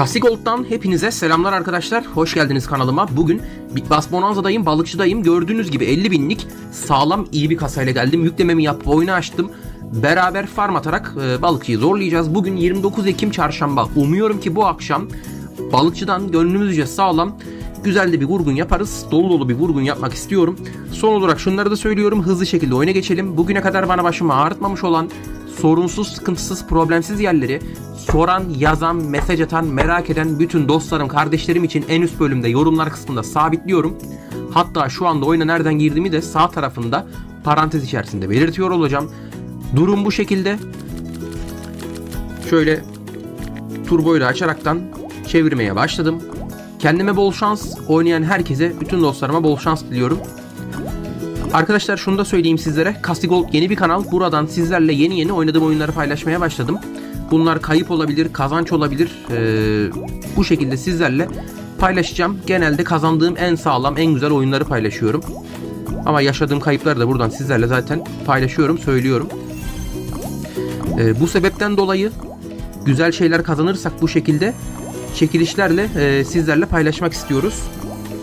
Kasigold'dan hepinize selamlar arkadaşlar. Hoş geldiniz kanalıma. Bugün Big Bass Bonanza'dayım, balıkçıdayım. Gördüğünüz gibi 50 binlik sağlam iyi bir kasayla geldim. Yüklememi yapıp oyunu açtım. Beraber farm atarak e, balıkçıyı zorlayacağız. Bugün 29 Ekim çarşamba. Umuyorum ki bu akşam balıkçıdan gönlümüzce sağlam güzel de bir vurgun yaparız. Dolu dolu bir vurgun yapmak istiyorum. Son olarak şunları da söylüyorum. Hızlı şekilde oyuna geçelim. Bugüne kadar bana başımı ağrıtmamış olan sorunsuz, sıkıntısız, problemsiz yerleri soran, yazan, mesaj atan, merak eden bütün dostlarım, kardeşlerim için en üst bölümde yorumlar kısmında sabitliyorum. Hatta şu anda oyuna nereden girdiğimi de sağ tarafında parantez içerisinde belirtiyor olacağım. Durum bu şekilde. Şöyle turboyu da açaraktan çevirmeye başladım. Kendime bol şans, oynayan herkese, bütün dostlarıma bol şans diliyorum. Arkadaşlar şunu da söyleyeyim sizlere. Castigold yeni bir kanal. Buradan sizlerle yeni yeni oynadığım oyunları paylaşmaya başladım. Bunlar kayıp olabilir, kazanç olabilir. Ee, bu şekilde sizlerle paylaşacağım. Genelde kazandığım en sağlam, en güzel oyunları paylaşıyorum. Ama yaşadığım kayıpları da buradan sizlerle zaten paylaşıyorum, söylüyorum. Ee, bu sebepten dolayı güzel şeyler kazanırsak bu şekilde çekilişlerle e, sizlerle paylaşmak istiyoruz.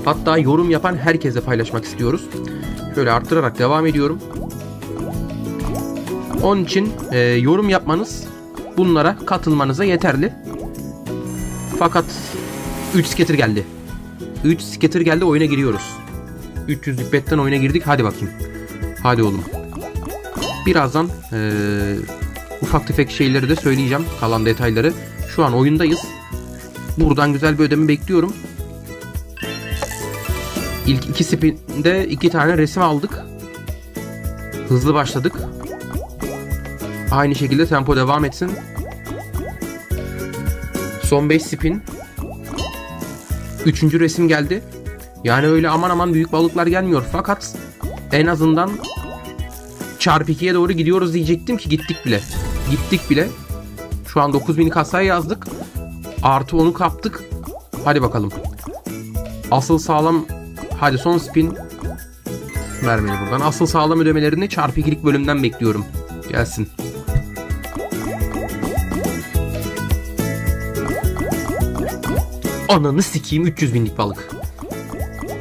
Hatta yorum yapan herkese paylaşmak istiyoruz. Şöyle arttırarak devam ediyorum. Onun için e, yorum yapmanız bunlara katılmanıza yeterli. Fakat 3 skater geldi. 3 skater geldi oyuna giriyoruz. 300'lük betten oyuna girdik. Hadi bakayım. Hadi oğlum. Birazdan e, ufak tefek şeyleri de söyleyeceğim. Kalan detayları. Şu an oyundayız. Buradan güzel bir ödeme bekliyorum. İlk iki spinde iki tane resim aldık. Hızlı başladık. Aynı şekilde tempo devam etsin. Son 5 spin. Üçüncü resim geldi. Yani öyle aman aman büyük balıklar gelmiyor. Fakat en azından çarpı 2'ye doğru gidiyoruz diyecektim ki gittik bile. Gittik bile. Şu an 9000 kasaya yazdık. Artı 10'u kaptık. Hadi bakalım. Asıl sağlam Hadi son spin vermeli buradan. Asıl sağlam ödemelerini çarpı ikilik bölümden bekliyorum. Gelsin. Ananı sikeyim 300 binlik balık.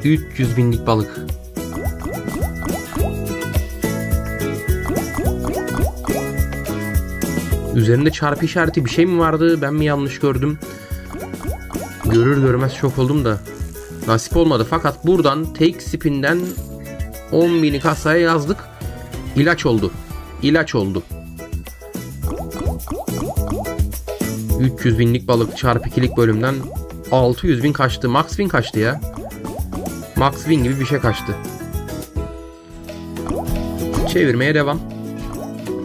300 binlik balık. Üzerinde çarpı işareti bir şey mi vardı? Ben mi yanlış gördüm? Görür görmez şok oldum da. Nasip olmadı fakat buradan take spin'den 10 bini kasaya yazdık. İlaç oldu. İlaç oldu. 300 binlik balık çarpı 2'lik bölümden 600 bin kaçtı. Max win kaçtı ya. Max win gibi bir şey kaçtı. Çevirmeye devam.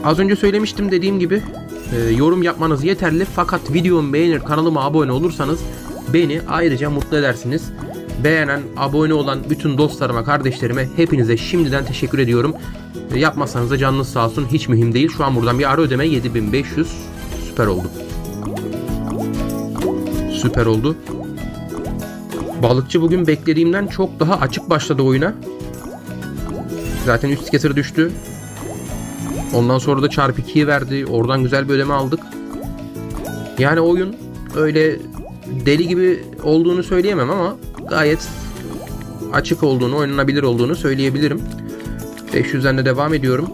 Az önce söylemiştim dediğim gibi e, yorum yapmanız yeterli fakat videomu beğenir kanalıma abone olursanız beni ayrıca mutlu edersiniz beğenen, abone olan bütün dostlarıma, kardeşlerime hepinize şimdiden teşekkür ediyorum. Yapmasanız da canınız sağ olsun hiç mühim değil. Şu an buradan bir ara ödeme 7500 süper oldu. Süper oldu. Balıkçı bugün beklediğimden çok daha açık başladı oyuna. Zaten üst skater düştü. Ondan sonra da çarpı 2'yi verdi. Oradan güzel bir ödeme aldık. Yani oyun öyle deli gibi olduğunu söyleyemem ama gayet açık olduğunu, oynanabilir olduğunu söyleyebilirim. 500'den de devam ediyorum.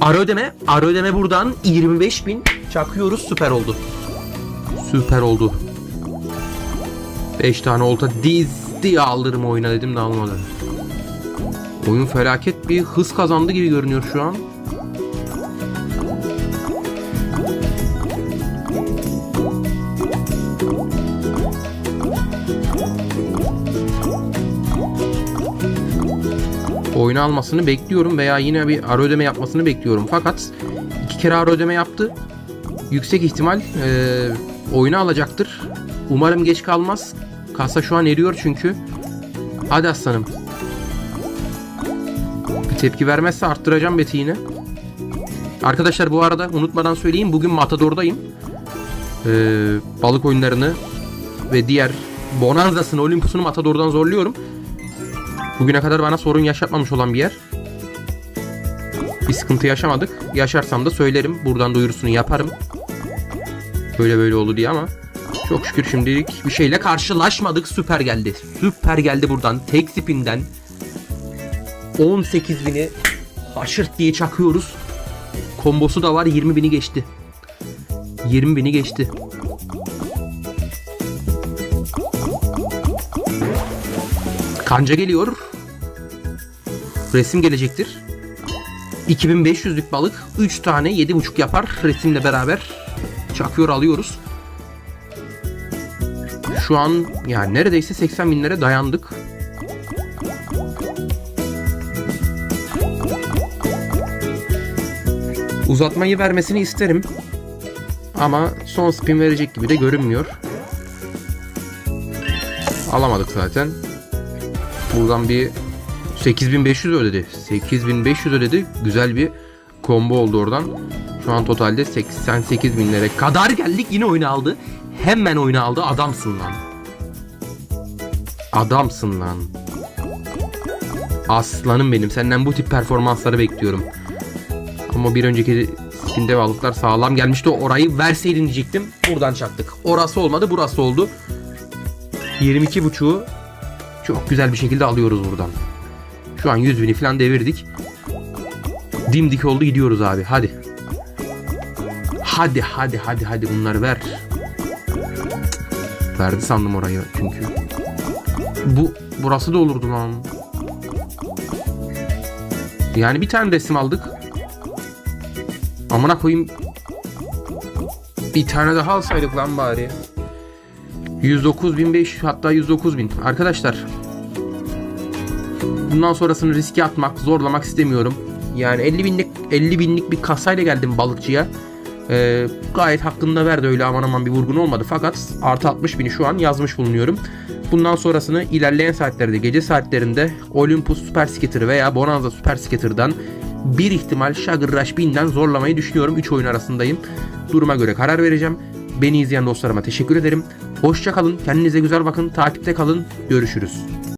Ara ödeme, ara ödeme buradan 25.000 çakıyoruz. Süper oldu. Süper oldu. 5 tane olta dizdi aldırım oyuna dedim de almadı. Oyun felaket bir hız kazandı gibi görünüyor şu an. Oyunu almasını bekliyorum veya yine bir ara ödeme yapmasını bekliyorum. Fakat iki kere ara ödeme yaptı. Yüksek ihtimal e, oyunu alacaktır. Umarım geç kalmaz. Kasa şu an eriyor çünkü. Hadi aslanım. Bir tepki vermezse arttıracağım beti yine. Arkadaşlar bu arada unutmadan söyleyeyim. Bugün Matador'dayım. Ee, balık oyunlarını ve diğer Bonanza'sını, Olympus'unu Matador'dan zorluyorum. Bugüne kadar bana sorun yaşatmamış olan bir yer. Bir sıkıntı yaşamadık. Yaşarsam da söylerim. Buradan duyurusunu yaparım. Böyle böyle oldu diye ama çok şükür şimdilik bir şeyle karşılaşmadık. Süper geldi. Süper geldi buradan. Tek spinden 18 bini haşırt diye çakıyoruz. Kombosu da var 20 bini geçti. 20 bini geçti. Kanca geliyor. Resim gelecektir. 2500'lük balık 3 tane 7.5 yapar resimle beraber çakıyor alıyoruz. Şu an yani neredeyse 80 binlere dayandık. Uzatmayı vermesini isterim. Ama son spin verecek gibi de görünmüyor. Alamadık zaten. Buradan bir 8500 ödedi. 8500 ödedi. Güzel bir combo oldu oradan. Şu an totalde 88 binlere kadar geldik. Yine oyunu aldı. Hemen oyunu aldı. Adamsın lan. Adamsın lan. Aslanım benim. Senden bu tip performansları bekliyorum. Ama bir önceki spinde balıklar sağlam gelmişti. Orayı verseydin diyecektim. Buradan çaktık. Orası olmadı. Burası oldu. 22.5'u çok güzel bir şekilde alıyoruz buradan. Şu an 100 bini falan devirdik. Dimdik oldu gidiyoruz abi. Hadi. Hadi hadi hadi hadi bunları ver. Verdi sandım orayı çünkü. Bu burası da olurdu lan. Yani bir tane resim aldık. Amına koyayım. Bir tane daha alsaydık lan bari. 109.500 hatta 109.000. Arkadaşlar bundan sonrasını riske atmak, zorlamak istemiyorum. Yani 50 binlik 50 binlik bir kasayla geldim balıkçıya. Ee, gayet hakkında verdi öyle aman aman bir vurgun olmadı. Fakat artı 60 bini şu an yazmış bulunuyorum. Bundan sonrasını ilerleyen saatlerde gece saatlerinde Olympus Super Skater veya Bonanza Super Skater'dan bir ihtimal Sugar Rush 1000'den zorlamayı düşünüyorum. 3 oyun arasındayım. Duruma göre karar vereceğim. Beni izleyen dostlarıma teşekkür ederim. Hoşça kalın. Kendinize güzel bakın. Takipte kalın. Görüşürüz.